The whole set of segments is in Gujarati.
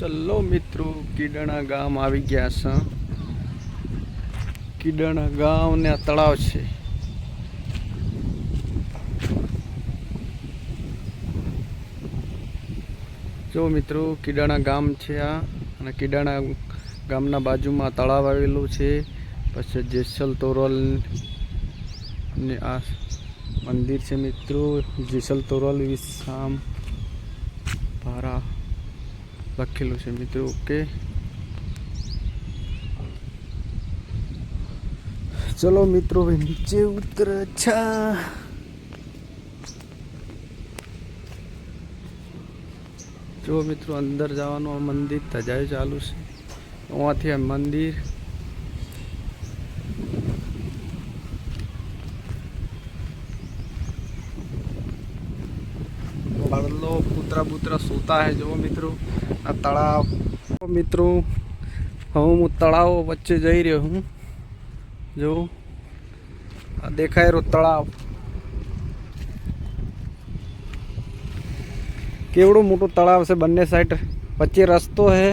ચલો મિત્રો, કીડાણા ગામ આવી ગયા છે. કીડાણા ગામ ને આ તળાવ છે. જો મિત્રો, કીડાણા ગામ છે આ, અને કીડાણા ગામના બાજુમાં તળાવ આવેલું છે. પછી જેસલ તોરલ ને આ મંદિર છે મિત્રો. જેસલ તોરલ વિશામ ભારા લખેલું છે મિત્રો ઓકે ચલો મિત્રો હવે નીચે ઉતરે છા જો મિત્રો અંદર જવાનું આ મંદિર તજાય ચાલુ છે અહીંયાથી આ મંદિર બળલો પુત્રા પુત્ર સોતા હે જો મિત્રો આ તળાવ. મિત્રો, હવે હું તળાવ વચ્ચે જઈ રહ્યો હું જો આ દેખાય રહ્યો તળાવ. કેવડું મોટું તળાવ છે બંને સાઈડ વચ્ચે રસ્તો છે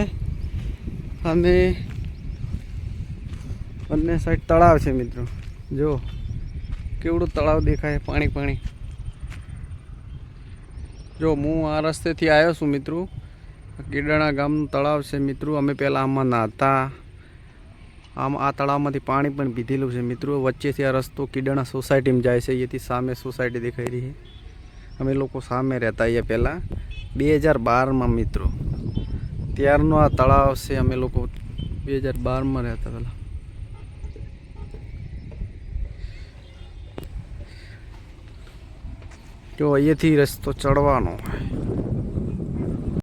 અને બંને સાઈડ તળાવ છે મિત્રો. જો કેવડું તળાવ દેખાય પાણી પાણી જો હું આ રસ્તેથી આવ્યો છું મિત્રો. કીડાણા ગામનું તળાવ છે મિત્રો. અમે પહેલાં આમાં નાહતા. આમ આ તળાવમાંથી પાણી પણ પીધેલું છે મિત્રો. વચ્ચેથી આ રસ્તો કીડાણા સોસાયટીમાં જાય છે. અહીંયાથી સામે સોસાયટી દેખાઈ રહી અમે લોકો સામે રહેતા અહીંયા પહેલાં. બે હજાર બારમાં મિત્રો. ત્યારનો આ તળાવ છે. અમે લોકો બે હજાર બારમાં રહેતા પહેલાં. જો અહીંયાથી રસ્તો ચડવાનો